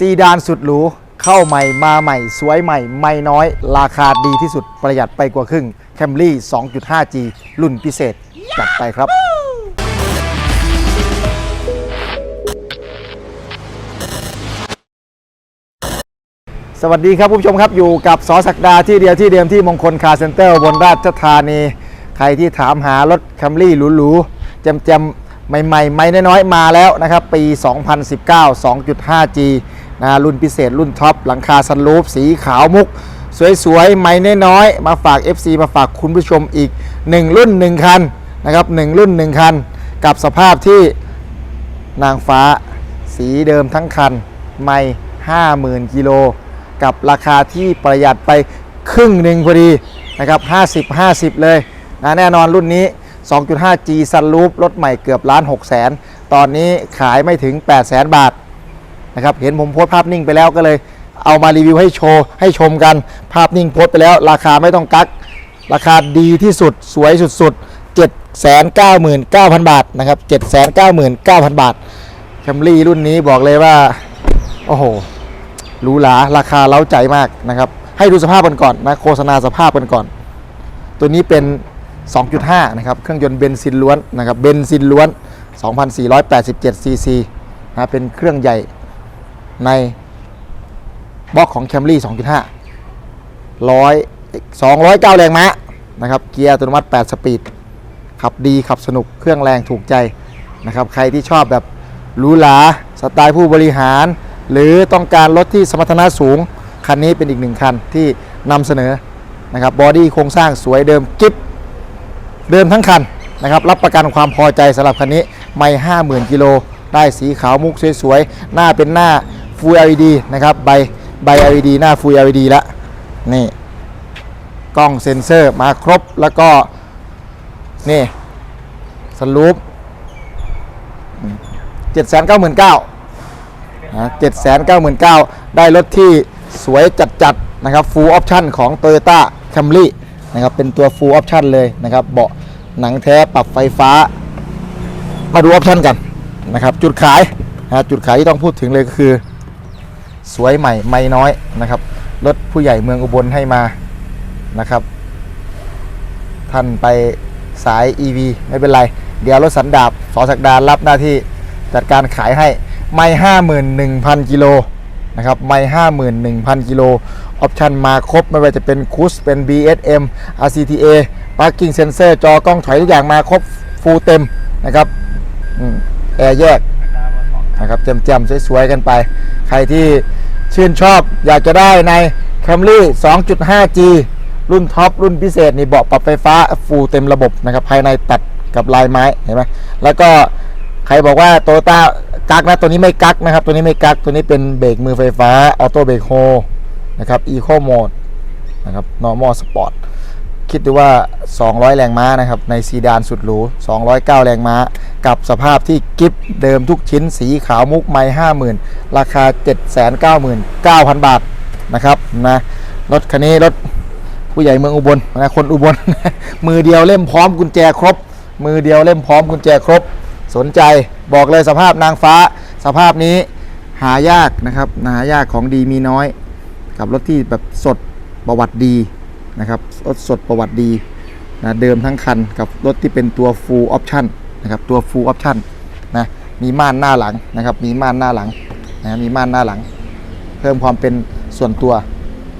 ซีดานสุดหรูเข้าใหม่มาใหม่ สวยใหม่ ไม่น้อย ราคาดีที่สุดประหยัดไปกว่าครึ่ง Camry 2.5G รุ่นพิเศษ จัดไปครับ สวัสดีครับผู้ชมครับอยู่กับสอศักดาที่เดียวที่เดิมที่มงคลคาร์เซ็นเตอร์บนราชธานี ใครที่ถามหารถคัมรี่หรูๆแจมๆใหม่ๆไม่น้อยๆมาแล้วนะครับ ปี 2019 2.5G นะรุ่นพิเศษรุ่นท็อปหลังคาซันรูฟสีขาวมุก สวยๆ ไม่น้อยๆ มาฝาก FC มาฝากคุณผู้ชมอีก 1 รุ่น 1 คันนะครับ1รุ่น 1 คัน กับสภาพที่นางฟ้าสีเดิมทั้งคัน ไม่50,000 กิโล กับราคาที่ประหยัดไปครึ่งหนึ่งพอดีนะครับ50 50 เลยนะแน่นอนรุ่นนี้ 2.5G Sunroof รถใหม่เกือบล้าน6แสนตอนนี้ขายไม่ถึง8แสนบาท นะครับเห็นผมโพสภาพนิ่งไปแล้วก็เลย เอามารีวิวให้โชว์ให้ชมกัน ภาพนิ่งโพสไปแล้ว ราคาไม่ต้องกัก ราคาดีที่สุดสวยสุดๆ 799,000 บาทนะครับ 799,000 บาทแคมรี่รุ่นนี้บอกเลยว่า โอ้โหหรูหราราคาเล้าใจมากนะครับ ให้ดูสภาพกันก่อนนะโฆษณาสภาพกันก่อน ตัวนี้เป็น 2.5 นะครับ เครื่องยนต์เบนซินล้วนนะครับเบนซินล้วน 2,487ซีซีนะเป็นเครื่องใหญ่ ในบล็อกของ Camry 2.5ร้อย209 แรงม้านะครับ เกียร์อัตโนมัติ 8 สปีด ขับดีขับสนุกเครื่องแรงถูกใจนะครับ ใครที่ชอบแบบหรูหราสไตล์ผู้บริหาร หรือต้องการรถที่สมรรถนะสูง คันนี้เป็นอีกหนึ่งคันที่นำเสนอนะครับบอดี้โครงสร้างสวยเดิมกิ๊บเดิมทั้งคันนะครับ รับประกันความพอใจสำหรับคันนี้ ไม่ 50,000 กิโล ได้สีขาวมุกสวยๆ หน้าเป็นหน้า Full LED นะครับใบใบ LED หน้า Full LED แล้วนี่กล้องเซ็นเซอร์มาครบแล้วก็ นี่สลูปเจ็ดแสนเก้าหมื่นเก้าเจ็ดแสนเก้าหมื่นเก้าได้รถที่สวยจัดๆนะครับ full option ของ Toyota Camry นะครับเป็นตัว full option เลยนะครับเบาะหนังแท้ปรับไฟฟ้า มาดูออปชั่นกันนะครับจุดขายนะจุดขายที่ต้องพูดถึงเลยก็คือ สวยใหม่ไม่น้อยนะครับ รถผู้ใหญ่เมืองอุบลให้มานะครับ ท่านไปสาย EV ไม่เป็นไร เดี๋ยวรถสันดาบสอสักดารับหน้าที่จัดการขายให้ไม่ห้าหมื่นหนึ่งพันกิโลนะครับไม่ห้าหมื่นหนึ่งพันกิโลออปชันมาครบไม่ว่าจะเป็นคุสเป็น BSM RCTA Parking Sensor จอกล้องถอยทุกอย่างมาครบฟูลเต็มนะครับแอร์แยก นะครับแจ่มๆสวยๆกันไป ใครที่ชื่นชอบอยากจะได้ใน Camry 2.5G รุ่นท็อปรุ่นพิเศษนี่เบาะปรับไฟฟ้าฟูลเต็มระบบนะครับภายในตัดกับลายไม้เห็นไหมแล้วก็ใครบอกว่าโตต้ากักนะตัวนี้ไม่กักนะครับ ตัวนี้ไม่กักตัวนี้เป็นเบรกมือไฟฟ้าออโต้เบรกโฮนะครับ Eco Mode นะครับ Normal Sport คิดดูว่า 200 แรงม้านะครับ ในซีดานสุดหรู 209 แรงม้า กับสภาพที่กิฟเดิมทุกชิ้นสีขาวมุกไม่50,000ราคา 799,000 บาทนะครับนะรถคันนี้รถผู้ใหญ่เมืองอุบลนะคนอุบล มือเดียวเล่มพร้อมกุญแจครบ มือเดียวเล่มพร้อมกุญแจครบ สนใจบอกเลยสภาพนางฟ้า สภาพนี้หายากนะครับหายากของดีมีน้อย กับรถที่แบบสดประวัติดีนะครับรถสดประวัติดีนะเดิมทั้งคันกับรถที่เป็นตัว full option นะครับตัว full option นะมีม่านหน้าหลังนะครับมีม่านหน้าหลังนะมีม่านหน้าหลัง เพิ่มความเป็นส่วนตัว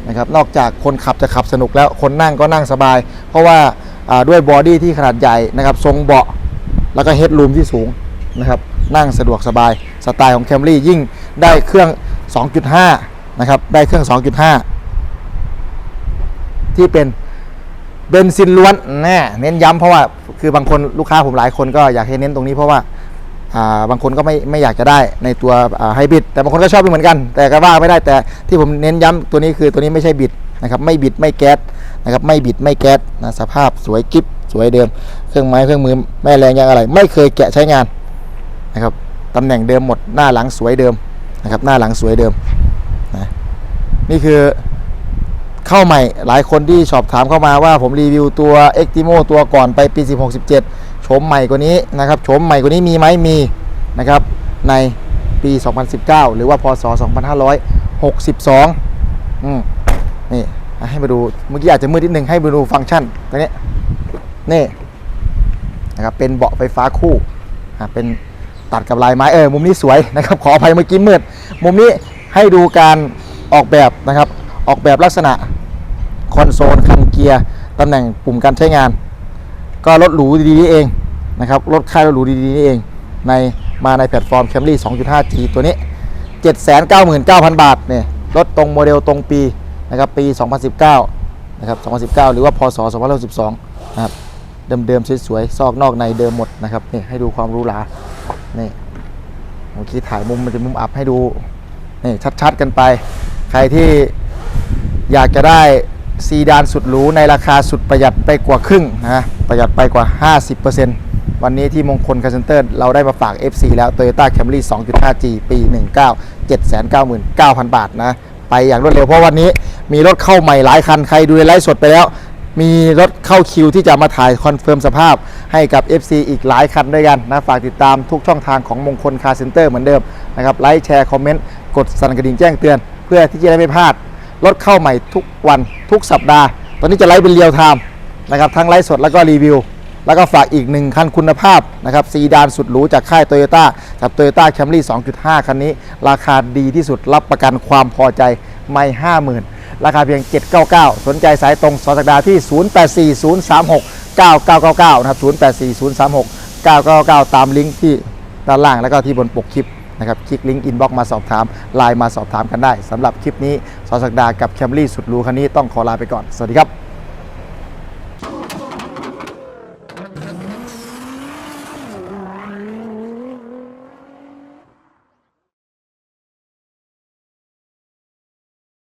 นะครับนอกจากคนขับจะขับสนุกแล้วคนนั่งก็นั่งสบาย เพราะว่าด้วยบอดี้ที่ขนาดใหญ่นะครับทรงเบาะแล้วก็เฮดรูมที่สูงนะครับนั่งสะดวกสบายสไตล์ของ Camry ยิ่งได้เครื่อง 2.5 นะครับ ได้เครื่อง 2.5 ที่เป็น เบนซินล้วนแน่เน้นย้ำเพราะว่าคือบางคนลูกค้าผมหลายคนก็อยากให้เน้นตรงนี้เพราะว่าาบางคนก็ไม่ไม่อยากจะได้ในตัวไฮบริดแต่บางคนก็ชอบไม่เหมือนกัน แต่ก็ว่าไม่ได้แต่ที่ผมเน้นย้ำตัวนี้คือตัวนี้ไม่ใช่บิดนะครับไม่บิดไม่แก๊สนะครับไม่บิดไม่แก๊สนะสภาพสวยกิ๊บสวยเดิม เครื่องไม้เครื่องมือไม่แรงยังอะไร ไม่เคยแกะใช้งานนะครับตำแหน่งเดิมหมดหน้าหลังสวยเดิมนะครับหน้าหลังสวยเดิมนะนี่คือ เข้าใหม่หลายคนที่สอบถามเข้ามาว่าผมรีวิวตัว e x t i m o ตัวก่อนไปปี 16 17โฉมใหม่กว่านี้นะครับโฉมใหม่กว่านี้มีไหมมีนะครับในปี 2019 หรือว่าพศ 2562อืมนี่ให้มาดูเมื่อกี้อาจจะมืดนิดนึงให้มาดูฟังก์ชันตัวนี้นี่นะครับเป็นเบาะไฟฟ้าคู่อะเป็นตัดกับลายไม้เออมุมนี้สวยนะครับขออภัยเมื่อกี้มืด มุมนี้ให้ดูการออกแบบนะครับออกแบบลักษณะ คอนโซลคันเกียร์ตำแหน่งปุ่มการใช้งาน ก็รถหรูดีๆนี่เองนะครับรถค่ายรถหรูดีๆนี่เอง ในมาในแพลตฟอร์ม Camry 2.5G ตัวนี้ 799,000 บาทเนี่ยรถตรงโมเดลตรงปีนะครับปี 2019นะครับ2019 หรือว่าพศ2012นะครับเดิมๆสวยๆซอกนอกในเดิมหมดนะครับนี่ให้ดูความรู้หรานี่เมื่อกี้ถ่ายมุมมันจะมุมอับให้ดูนี่ชัดๆกันไป ใครที่อยากจะได้ ซีดานสุดหรูในราคาสุดประหยัดไปกว่าครึ่งนะประหยัดไปกว่า 50%วันนี้ที่มงคลคาร์เซนเตอร์เราได้มาฝาก FC แล้ว Toyota Camry 2.5G ปี 19 799,000 บาทนะไปอย่างรวดเร็วเพราะวันนี้มีรถเข้าใหม่หลายคัน ใครดูในไลฟ์สดไปแล้ว มีรถเข้าคิวที่จะมาถ่ายคอนเฟิร์มสภาพให้กับ FC อีกหลายคันด้วยกันนะฝากติดตามทุกช่องทางของมงคลคาร์เซนเตอร์เหมือนเดิมนะครับไลค์แชร์คอมเมนต์กดสั่นกระดิ่งแจ้งเตือน เพื่อที่จะได้ไม่พลาด รถเข้าใหม่ทุกวันทุกสัปดาห์ ตอนนี้จะไลฟ์เป็นเรียลไทม์นะครับทั้งไลฟ์สดแล้วก็รีวิว แล้วก็ฝากอีกหนึ่งคันคุณภาพนะครับซีดานสุดหรูจากค่ายโตโยต้ากับ Toyota Camry 2.5 คันนี้ ราคาดีที่สุดรับประกันความพอใจไม่ 50,000 ราคาเพียง 799 สนใจสายตรงสอสักดาที่ 0840369999 นะครับ 0840369999 ตามลิงก์ที่ด้านล่างแล้วก็ที่บนปกคลิป นะครับคลิกลิงก์อินบ็อกมาสอบถามไลน์มาสอบถามกันได้สำหรับคลิปนี้สอสักดากับแคมรี่สุดรู้คันนี้ต้องขอลาไปก่อน สวัสดีครับ